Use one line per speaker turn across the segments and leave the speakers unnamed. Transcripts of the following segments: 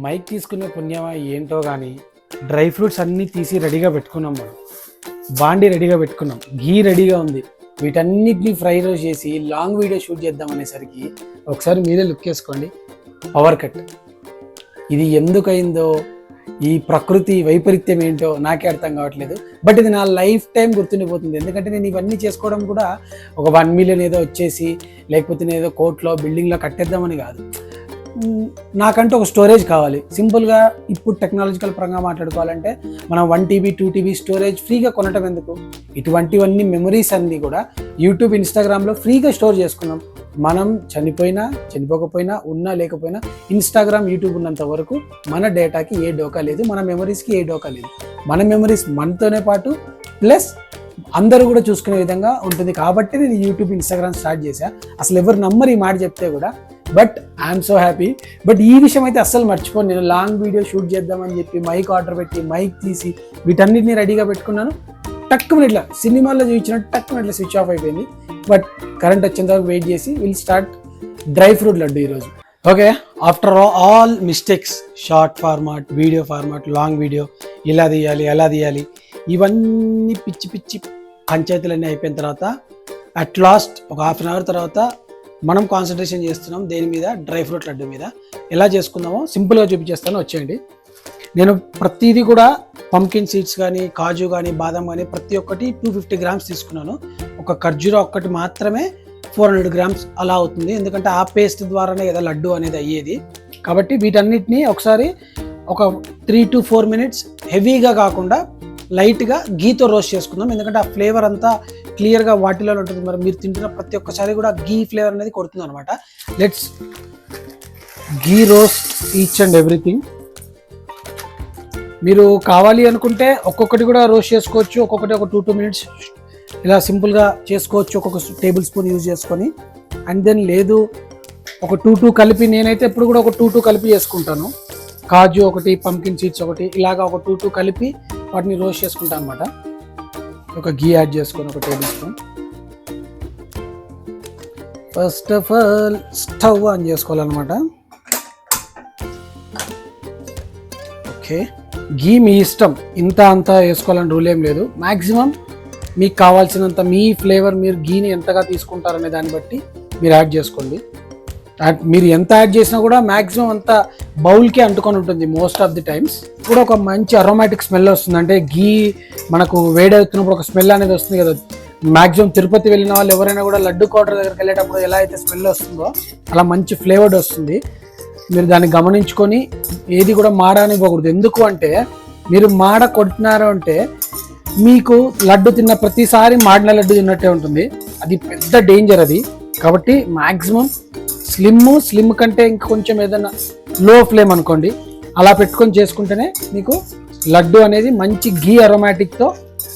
Mic తీసుకునే పుణ్యమా ఏంటో కానీ డ్రై ఫ్రూట్స్ అన్నీ తీసి రెడీగా పెట్టుకున్నాం మనం. బాండి రెడీగా పెట్టుకున్నాం. ఘీ రెడీగా ఉంది. వీటన్నిటిని ఫ్రై రోజు చేసి లాంగ్ వీడియో షూట్ చేద్దాం అనేసరికి ఒకసారి మీరే లుక్ వేసుకోండి. Power cut. ఇది ఎందుకైందో ఈ ప్రకృతి వైపరీత్యం ఏంటో నాకే అర్థం కావట్లేదు. బట్ ఇది నా లైఫ్ టైం గుర్తుండిపోతుంది. ఎందుకంటే నేను ఇవన్నీ చేసుకోవడం కూడా ఒక వన్ మిలియన్ ఏదో వచ్చేసి లేకపోతే నేను ఏదో కోర్టులో బిల్డింగ్లో కట్టేద్దామని కాదు. నాకంటూ ఒక స్టోరేజ్ కావాలి. సింపుల్గా ఇప్పుడు టెక్నాలజికల్ పరంగా మాట్లాడుకోవాలంటే మనం one TB two TB storage ఫ్రీగా కొనటం ఎందుకు? ఇటువంటివన్నీ మెమరీస్ అన్నీ కూడా యూట్యూబ్ ఇన్స్టాగ్రామ్లో ఫ్రీగా స్టోర్ చేసుకున్నాం. మనం చనిపోయినా చనిపోకపోయినా ఉన్నా లేకపోయినా ఇన్స్టాగ్రామ్ యూట్యూబ్ ఉన్నంత వరకు మన డేటాకి ఏ డోకా లేదు మన మెమరీస్కి ఏ డోకా లేదు. మన మెమరీస్ మనతోనే పాటు ప్లస్ అందరూ కూడా చూసుకునే విధంగా ఉంటుంది. కాబట్టి నేను యూట్యూబ్ ఇన్స్టాగ్రామ్ స్టార్ట్ చేశా. అసలు ఎవరు నమ్మరు ఈ మాట చెప్తే కూడా but I'm so happy. But ఈ విషయం అయితే అస్సలు మర్చిపోను. నేను లాంగ్ వీడియో షూట్ చేద్దామని చెప్పి మైక్ ఆర్డర్ పెట్టి మైక్ తీసి వీటన్నిటిని రెడీగా పెట్టుకున్నాను. టక్కున ఇట్లా సినిమాల్లో చూపించినట్టు టక్కున ఇట్లా స్విచ్ ఆఫ్ అయిపోయింది. బట్ కరెంట్ వచ్చేంత వరకు వెయిట్ చేసి will start dry fruit laddu ఈరోజు. Okay after all mistakes short format video format long video ఇలా తీయాలి ఎలా తీయాలి ఇవన్నీ పిచ్చి పిచ్చి పంచాయతీలన్నీ అయిపోయిన తర్వాత అట్ లాస్ట్ ఒక హాఫ్ అన్ అవర్ తర్వాత మనం కాన్సన్ట్రేషన్ చేస్తున్నాం దేని మీద? డ్రై ఫ్రూట్ లడ్డు మీద. ఎలా చేసుకుందామో సింపుల్గా చూపించేస్తాను వచ్చేయండి. నేను ప్రతిదీ కూడా పంకిన్ సీడ్స్ కానీ కాజు కానీ బాదం కానీ ప్రతి ఒక్కటి టూ ఫిఫ్టీ గ్రామ్స్ తీసుకున్నాను. ఒక ఖర్జూర ఒక్కటి మాత్రమే ఫోర్ హండ్రెడ్ గ్రామ్స్ అలా అవుతుంది. ఎందుకంటే ఆ పేస్ట్ ద్వారానే కదా లడ్డు అనేది అయ్యేది. కాబట్టి వీటన్నిటిని ఒకసారి ఒక త్రీ టు ఫోర్ మినిట్స్ హెవీగా కాకుండా లైట్గా గీతో రోస్ట్ చేసుకుందాం. ఎందుకంటే ఆ ఫ్లేవర్ అంతా క్లియర్గా వాటిలో ఉంటుంది. మరి మీరు తింటున్న ప్రతి ఒక్కసారి కూడా గీ ఫ్లేవర్ అనేది కొడుతుంది అనమాట. Let's ghee roast each and everything మీరు కావాలి అనుకుంటే ఒక్కొక్కటి కూడా రోస్ట్ చేసుకోవచ్చు. ఒక్కొక్కటి ఒక టూ టూ మినిట్స్ ఇలా సింపుల్గా చేసుకోవచ్చు. ఒక్కొక్క టేబుల్ స్పూన్ యూజ్ చేసుకొని. అండ్ దెన్ లేదు ఒక టూ టూ కలిపి నేనైతే ఎప్పుడు కూడా ఒక టూ టూ కలిపి చేసుకుంటాను. కాజు ఒకటి పంకిన్ సీడ్స్ ఒకటి ఇలాగా ఒక టూ టూ కలిపి వాటిని రోస్ట్ చేసుకుంటాను అనమాట. ఒక గీ యాడ్ చేసుకొని ఒక tablespoon. First of all stove on చేసుకోవాలన్నమాట. ఓకే గీ మీ ఇష్టం. ఇంత అంత వేసుకోవాలని రూల్ ఏం లేదు. మ్యాక్సిమం మీకు కావాల్సినంత మీ ఫ్లేవర్ మీరు గీని ఎంతగా తీసుకుంటారనే దాన్ని బట్టి మీరు యాడ్ చేసుకోండి. మీరు ఎంత యాడ్ చేసినా కూడా మ్యాక్సిమం అంత బౌల్కే అంటుకొని ఉంటుంది మోస్ట్ ఆఫ్ ది టైమ్స్ కూడా ఒక మంచి అరోమాటిక్ స్మెల్ వస్తుంది. అంటే గీ మనకు వేడవుతున్నప్పుడు ఒక స్మెల్ అనేది వస్తుంది కదా. మ్యాక్సిమం తిరుపతి వెళ్ళిన వాళ్ళు ఎవరైనా కూడా లడ్డు కోటర్ దగ్గరికి వెళ్ళేటప్పుడు ఎలా అయితే స్మెల్ వస్తుందో అలా మంచి ఫ్లేవర్డ్ వస్తుంది. మీరు దాన్ని గమనించుకొని ఏది కూడా మాడనివ్వకూడదు ఎందుకు అంటే మీరు మాడ కొట్టినారు అంటే మీకు లడ్డు తిన్న ప్రతిసారి మాడిన లడ్డు తిన్నట్టే ఉంటుంది. అది పెద్ద డేంజర్ అది. కాబట్టి మ్యాక్సిమం స్లిమ్ స్లిమ్ కంటే ఇంకొంచెం ఏదైనా లో ఫ్లేమ్ అనుకోండి. అలా పెట్టుకొని చేసుకుంటేనే మీకు లడ్డు అనేది మంచి గీ అరోమాటిక్తో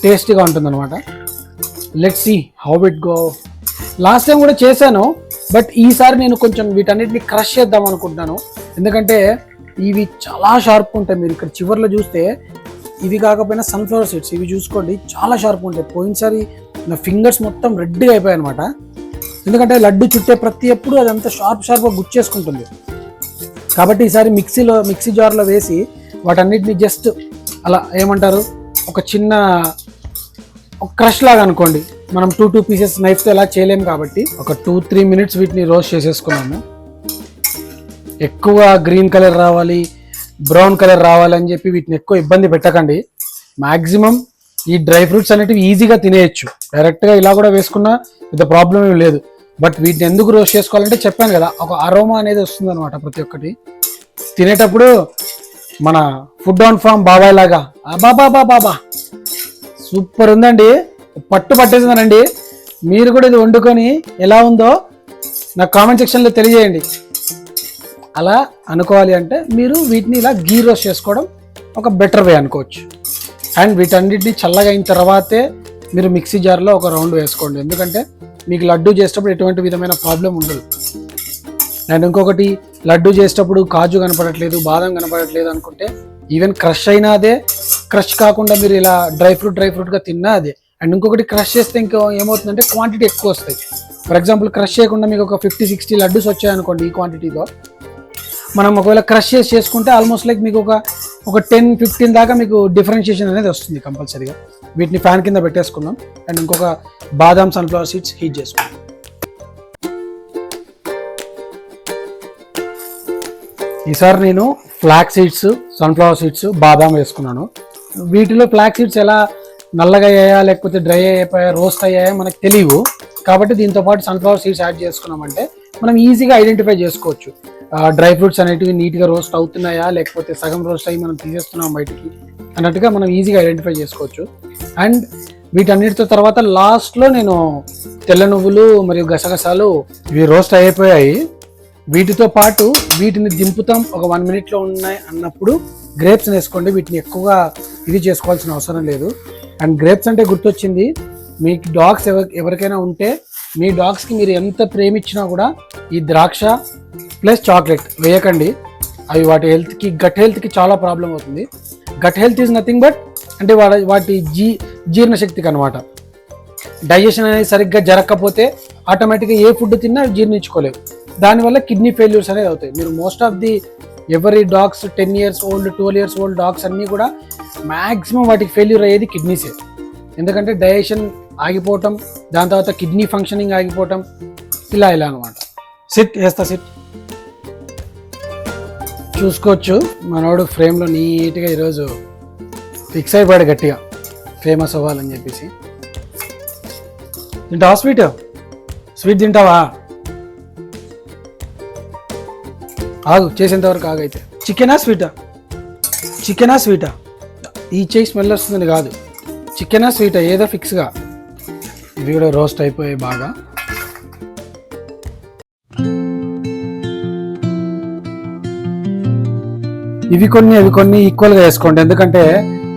టేస్టీగా ఉంటుంది అనమాట let see how it go last time కూడా చేశాను బట్ ఈసారి నేను కొంచెం వీటన్నిటిని క్రష్ చేద్దాం అనుకుంటున్నాను. ఎందుకంటే ఇవి చాలా షార్ప్ ఉంటాయి మీరు ఇక్కడ చివర్లో చూస్తే. ఇవి కాకపోయినా సన్ఫ్లవర్ సీడ్స్ ఇవి చూసుకోండి చాలా షార్ప్ ఉంటాయి. పోయినసారి నా ఫింగర్స్ మొత్తం రెడ్గా అయిపోయాయి అనమాట ఎందుకంటే లడ్డు చుట్టే ప్రతి ఎప్పుడు అదంతా షార్ప్ షార్ప్గా గుచ్చేసుకుంటుంది. కాబట్టి ఈసారి మిక్సీలో మిక్సీ జార్లో వేసి వాటన్నిటిని జస్ట్ అలా ఏమంటారు? ఒక చిన్న ఒక క్రష్ లాగా అనుకోండి. మనం టూ టూ పీసెస్ నైఫ్తో ఎలా చేయలేము కాబట్టి ఒక టూ త్రీ మినిట్స్ వీటిని రోస్ట్ చేసేసుకున్నాము. ఎక్కువ గ్రీన్ కలర్ రావాలి బ్రౌన్ కలర్ రావాలి అని చెప్పి వీటిని ఎక్కువ ఇబ్బంది పెట్టకండి. మ్యాక్సిమం ఈ డ్రై ఫ్రూట్స్ అనేటివి ఈజీగా తినేయచ్చు. డైరెక్ట్గా ఇలా కూడా వేసుకున్నా పెద్ద ప్రాబ్లం ఏం లేదు. బట్ వీటిని ఎందుకు రోస్ట్ చేసుకోవాలంటే చెప్పాను కదా ఒక అరోమా అనేది వస్తుంది అనమాట ప్రతి ఒక్కటి. తినేటప్పుడు మన ఫుడ్ ఆన్ ఫామ్ బాబాయ్ లాగా బాబా బాబా సూపర్ ఉందండి. పట్టు పట్టేసిందనండి. మీరు కూడా ఇది వండుకొని ఎలా ఉందో నాకు కామెంట్ సెక్షన్లో తెలియజేయండి. అలా అనుకోవాలి అంటే మీరు వీటిని ఇలా గీ రోస్ట్ చేసుకోవడం ఒక బెటర్ వే అనుకోవచ్చు. అండ్ వీటన్నిటిని చల్లగా అయిన తర్వాతే మీరు మిక్సీ జార్లో ఒక రౌండ్ వేసుకోండి. ఎందుకంటే మీకు లడ్డు చేసేటప్పుడు ఎటువంటి విధమైన ప్రాబ్లం ఉండదు. అండ్ ఇంకొకటి లడ్డు చేసేటప్పుడు కాజు కనపడట్లేదు బాదం కనపడట్లేదు అనుకుంటే ఈవెన్ క్రష్ అయినా అదే క్రష్ కాకుండా మీరు ఇలా డ్రై ఫ్రూట్ డ్రై ఫ్రూట్గా తిన్నా అదే. అండ్ ఇంకొకటి క్రష్ చేస్తే ఇంకా ఏమవుతుందంటే క్వాంటిటీ ఎక్కువ వస్తాయి. ఫర్ ఎగ్జాంపుల్ క్రష్ చేయకుండా మీకు ఒక ఫిఫ్టీ సిక్స్టీ లడ్డూస్ వచ్చాయనుకోండి ఈ క్వాంటిటీలో మనం ఒకవేళ క్రష్ చేసి చేసుకుంటే ఆల్మోస్ట్ లైక్ మీకు ఒక ఒక టెన్ ఫిఫ్టీన్ దాకా మీకు డిఫరెన్షియేషన్ అనేది వస్తుంది కంపల్సరీగా. వీటిని ఫ్యాన్ కింద పెట్టేసుకుందాం. అండ్ ఇంకొక బాదాం సన్ఫ్లవర్ సీడ్స్ హీట్ చేసుకుందాం. ఈసారి నేను ఫ్లాక్ సీడ్స్ సన్ఫ్లవర్ సీడ్స్ బాదాం వేసుకున్నాను. వీటిలో ఫ్లాక్ సీడ్స్ ఎలా నల్లగా అయ్యాయా లేకపోతే డ్రై అయిపోయా రోస్ట్ అయ్యాయా మనకు తెలియవు కాబట్టి దీంతో పాటు సన్ఫ్లవర్ సీడ్స్ యాడ్ చేసుకున్నామంటే మనం ఈజీగా ఐడెంటిఫై చేసుకోవచ్చు. డ్రై ఫ్రూట్స్ అనేటివి నీట్గా రోస్ట్ అవుతున్నాయా? లేకపోతే సగం రోస్ట్ అయ్యి మనం తీసేస్తున్నాం బయటికి? అన్నట్టుగా మనం ఈజీగా ఐడెంటిఫై చేసుకోవచ్చు. అండ్ వీటన్నిటితో తర్వాత లాస్ట్లో నేను తెల్ల నువ్వులు మరియు గసగసాలు ఇవి రోస్ట్ అయిపోయాయి. వీటితో పాటు వీటిని దింపుతాం. ఒక వన్ మినిట్లో ఉన్నాయి అన్నప్పుడు గ్రేప్స్ వేసుకోండి వీటిని ఎక్కువగా ఇది చేసుకోవాల్సిన అవసరం లేదు. అండ్ గ్రేప్స్ అంటే గుర్తొచ్చింది మీకు డాగ్స్ ఎవరికైనా ఉంటే మీ డాగ్స్కి మీరు ఎంత ప్రేమిచ్చినా కూడా ఈ ద్రాక్ష ప్లస్ చాక్లెట్ వేయకండి. అవి వాటి హెల్త్కి గట్ హెల్త్కి చాలా ప్రాబ్లం అవుతుంది. Gut health is nothing but అంటే వాళ్ళ వాటి జీ జీర్ణశక్తికి అనమాట డైజెషన్ అనేది సరిగ్గా జరగకపోతే ఆటోమేటిక్గా ఏ ఫుడ్ తిన్నా జీర్ణించుకోలేవు. దానివల్ల కిడ్నీ ఫెయిల్యూర్స్ అనేది అవుతాయి. మీరు మోస్ట్ ఆఫ్ ది ఎవరి dogs ten years old twelve years old dogs అన్నీ కూడా మ్యాక్సిమం వాటికి ఫెయిల్యూర్ అయ్యేది కిడ్నీసే. ఎందుకంటే డైజెషన్ ఆగిపోవటం దాని తర్వాత కిడ్నీ ఫంక్షనింగ్ ఆగిపోవటం ఇలా ఇలా అనమాట. సిట్ వేస్తా సిట్. చూసుకోవచ్చు. మనోడు ఫ్రేమ్లో నీట్గా ఈరోజు ఫిక్స్ అయిపోయాడు గట్టిగా. ఫేమస్ అవ్వాలని చెప్పేసి. తింటావా స్వీట్? స్వీట్ తింటావా? ఆగు చేసేంతవరకు ఆగైతే చికెనా స్వీటా? చికెనా స్వీటా? ఈ చేయి స్మెల్ వస్తుందని కాదు. చికెనా స్వీటా? ఏదో ఫిక్స్గా ఇవి కూడా రోస్ట్ అయిపోయాయి బాగా. ఇవి కొన్ని అవి కొన్ని ఈక్వల్గా వేసుకోండి. ఎందుకంటే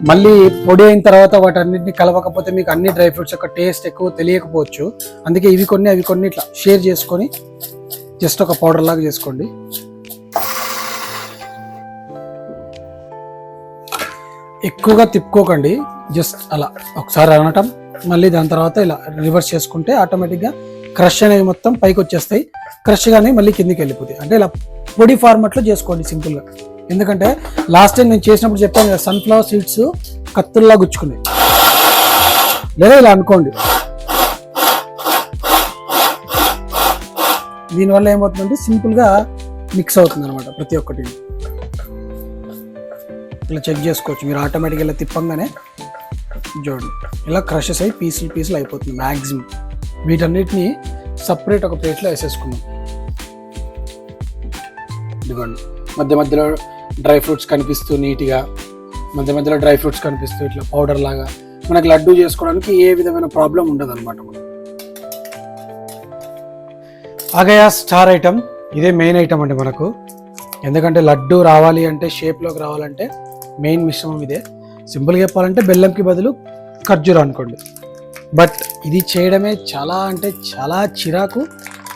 మళ్ళీ పొడి అయిన తర్వాత వాటన్నిటిని కలవకపోతే మీకు అన్ని డ్రై ఫ్రూట్స్ యొక్క టేస్ట్ ఎక్కువ తెలియకపోవచ్చు. అందుకే ఇవి కొన్ని అవి కొన్ని ఇట్లా షేర్ చేసుకొని జస్ట్ ఒక పౌడర్ లాగా చేసుకోండి. ఎక్కువగా తిప్పుకోకండి. జస్ట్ అలా ఒకసారి అనటం మళ్ళీ దాని తర్వాత ఇలా రివర్స్ చేసుకుంటే ఆటోమేటిక్గా క్రష్ అనేవి మొత్తం పైకి వచ్చేస్తాయి. క్రష్ కానీ మళ్ళీ కిందికి వెళ్ళిపోతాయి. అంటే ఇలా పొడి ఫార్మాట్లో చేసుకోండి సింపుల్గా. ఎందుకంటే లాస్ట్ టైం నేను చేసినప్పుడు చెప్పాను కదా సన్ఫ్లవర్ సీడ్స్ కత్తుల్లా గుచ్చుకున్నాయి. లేదా ఇలా అనుకోండి. దీనివల్ల ఏమవుతుందంటే సింపుల్గా మిక్స్ అవుతుంది అనమాట ప్రతి ఒక్కటి. ఇలా చెక్ చేసుకోవచ్చు. మీరు ఆటోమేటిక్గా ఇలా తిప్పంగానే చూడండి. ఇలా క్రషెస్ అయ్యి పీసులు పీసులు అయిపోతుంది మ్యాక్సిమం వీటన్నిటిని సపరేట్ ఒక ప్లేట్లో వేసేసుకున్నాం ఇదిగోండి. మధ్య మధ్యలో డ్రై ఫ్రూట్స్ కనిపిస్తూ నీట్గా మధ్య మధ్యలో డ్రై ఫ్రూట్స్ కనిపిస్తూ ఇట్లా పౌడర్ లాగా. మనకి లడ్డు చేసుకోవడానికి ఏ విధమైన ప్రాబ్లం ఉండదు అనమాట ఆగయా స్టార్ ఐటమ్ ఇదే మెయిన్ ఐటమ్ అండి మనకు. ఎందుకంటే లడ్డు రావాలి అంటే షేప్లోకి రావాలంటే మెయిన్ మిశ్రమం ఇదే. సింపుల్గా చెప్పాలంటే బెల్లంకి బదులు ఖర్జూర అనుకోండి. బట్ ఇది చేయడమే చాలా అంటే చాలా చిరాకు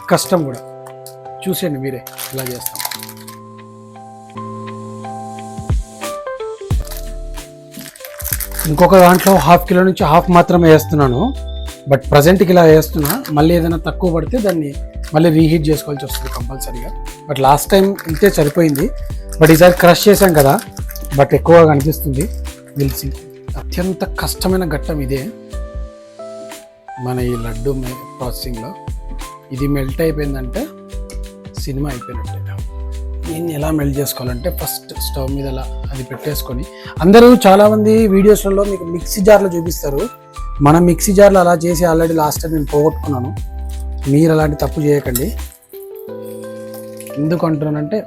కష్టం కూడా. చూసేయండి మీరే ఇలా చేస్తాం. ఇంకొక దాంట్లో హాఫ్ కిలో నుంచి హాఫ్ మాత్రమే వేస్తున్నాను. బట్ ప్రజెంట్కి ఇలా వేస్తున్నా. మళ్ళీ ఏదైనా తక్కువ పడితే దాన్ని మళ్ళీ రీహీట్ చేసుకోవాల్సి వస్తుంది కంపల్సరీగా. బట్ లాస్ట్ టైం ఇంతే సరిపోయింది. బట్ ఈసారి క్రష్ చేశాం కదా. బట్ ఎక్కువగా కనిపిస్తుంది తెలిసి అత్యంత కష్టమైన ఘట్టం ఇదే. మన ఈ లడ్డు ప్రాసెసింగ్లో ఇది మెల్ట్ అయిపోయిందంటే సినిమా అయిపోయినట్టే. దీన్ని ఎలా మెల్ట్ చేసుకోవాలంటే ఫస్ట్ స్టవ్ మీద అలా అది పెట్టేసుకొని అందరూ చాలామంది వీడియోస్లలో మీకు మిక్సీ జార్లో చూపిస్తారు. మన మిక్సీ జార్లో అలా చేసి ఆల్రెడీ లాస్ట్ టైం నేను పోగొట్టుకున్నాను. మీరు అలాంటి తప్పు చేయకండి. ఎందుకు అంటున్నానంటే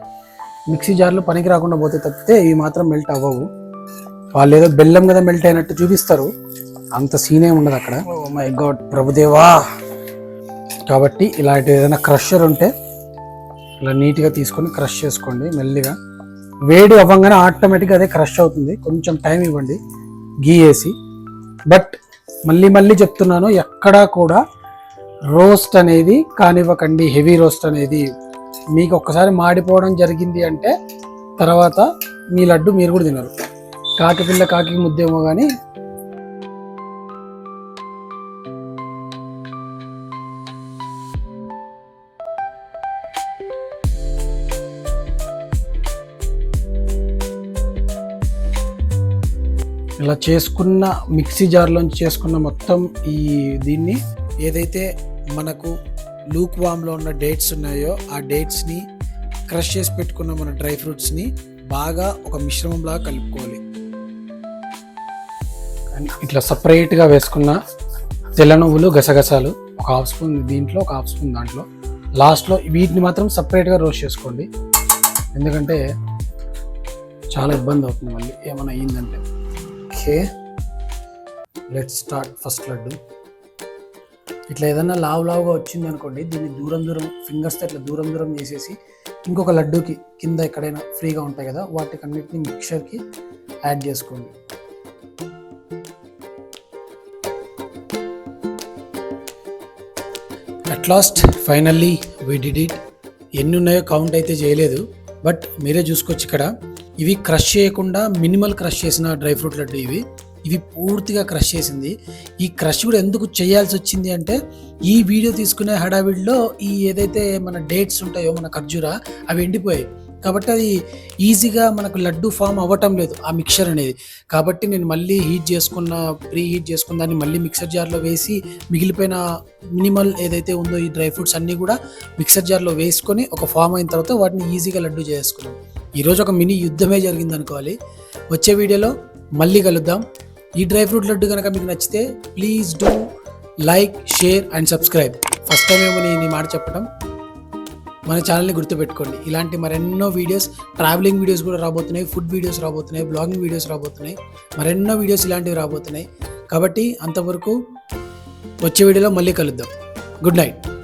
మిక్సీ జార్లు పనికి రాకుండా పోతే తప్పితే ఇవి మాత్రం మెల్ట్ అవ్వవు. వాళ్ళు ఏదో బెల్లం కదా మెల్ట్ అయినట్టు చూపిస్తారు. అంత సీనే ఉండదు అక్కడ. Oh my god Prabhudeva! కాబట్టి ఇలాంటి ఏదైనా క్రషర్ ఉంటే ఇలా నీట్గా తీసుకొని క్రష్ చేసుకోండి మెల్లిగా. వేడి అవ్వగానే ఆటోమేటిక్గా అదే క్రష్ అవుతుంది. కొంచెం టైం ఇవ్వండి. గీ వేసి. బట్ మళ్ళీ మళ్ళీ చెప్తున్నాను ఎక్కడా కూడా రోస్ట్ అనేది కానివ్వకండి. హెవీ రోస్ట్ అనేది మీకు ఒక్కసారి మాడిపోవడం జరిగింది అంటే తర్వాత మీ లడ్డు మీరు కూడా తినరు. కాకి పిల్ల కాకి ముద్దేమో కానీ ఇలా చేసుకున్న మిక్సీ జార్లోంచి చేసుకున్న మొత్తం ఈ దీన్ని ఏదైతే మనకు లూక్ వామ్లో ఉన్న డేట్స్ ఉన్నాయో ఆ డేట్స్ని క్రష్ చేసి పెట్టుకున్న మన డ్రై ఫ్రూట్స్ని బాగా ఒక మిశ్రమంలాగా కలుపుకోవాలి. ఇట్లా సపరేట్గా వేసుకున్న తెల్ల నువ్వులు గసగసాలు ఒక హాఫ్ స్పూన్ దీంట్లో ఒక హాఫ్ స్పూన్ దాంట్లో. లాస్ట్లో వీటిని మాత్రం సపరేట్గా రోస్ట్ చేసుకోండి. ఎందుకంటే చాలా ఇబ్బంది అవుతుంది మళ్ళీ ఏమైనా అయ్యిందంటే. Okay. Let start first laddu. ఇట్లా ఏదన్నా లావు లావుగా వచ్చింది అనుకోండి దీన్ని దూరం దూరం ఫింగర్స్తో ఇట్లా దూరం దూరం చేసేసి ఇంకొక లడ్డూకి కింద ఎక్కడైనా ఫ్రీగా ఉంటాయి కదా వాటికి అన్నిటిని మిక్చర్కి యాడ్ చేసుకోండి. At last finally we did it ఎన్ని ఉన్నాయో కౌంట్ అయితే చేయలేదు బట్ మీరే చూసుకోవచ్చు ఇక్కడ. ఇవి క్రష్ చేయకుండా మినిమల్ క్రష్ చేసిన డ్రై ఫ్రూట్ లడ్డు ఇవి. ఇవి పూర్తిగా క్రష్ చేసింది. ఈ క్రష్ కూడా ఎందుకు చేయాల్సి వచ్చింది అంటే ఈ వీడియో తీసుకునే హడావిడిలో ఈ ఏదైతే మన డేట్స్ ఉంటాయో మన ఖర్జూరా అవి ఎండిపోయాయి. కాబట్టి అది ఈజీగా మనకు లడ్డు ఫామ్ అవ్వటం లేదు ఆ మిక్చర్ అనేది. కాబట్టి నేను మళ్ళీ హీట్ చేసుకున్న ప్రీ హీట్ చేసుకున్న దాన్ని మళ్ళీ మిక్సర్ జార్లో వేసి మిగిలిపోయిన మినిమల్ ఏదైతే ఉందో ఈ డ్రై ఫ్రూట్స్ అన్నీ కూడా మిక్సర్ జార్లో వేసుకొని ఒక ఫామ్ అయిన తర్వాత వాటిని ఈజీగా లడ్డు చేసుకున్నాం. ఈరోజు ఒక మినీ యుద్ధమే జరిగింది అనుకోవాలి. వచ్చే వీడియోలో మళ్ళీ కలుద్దాం. ఈ డ్రై ఫ్రూట్ లడ్డు కనుక మీకు నచ్చితే please do like share and subscribe. First time ఏమో నేను ఈ మాట చెప్పడం. మన ఛానల్ని గుర్తుపెట్టుకోండి. ఇలాంటి మరెన్నో వీడియోస్ ట్రావెలింగ్ వీడియోస్ కూడా రాబోతున్నాయి ఫుడ్ వీడియోస్ రాబోతున్నాయి బ్లాగింగ్ వీడియోస్ రాబోతున్నాయి. మరెన్నో వీడియోస్ ఇలాంటివి రాబోతున్నాయి. కాబట్టి అంతవరకు వచ్చే వీడియోలో మళ్ళీ కలుద్దాం. Good night.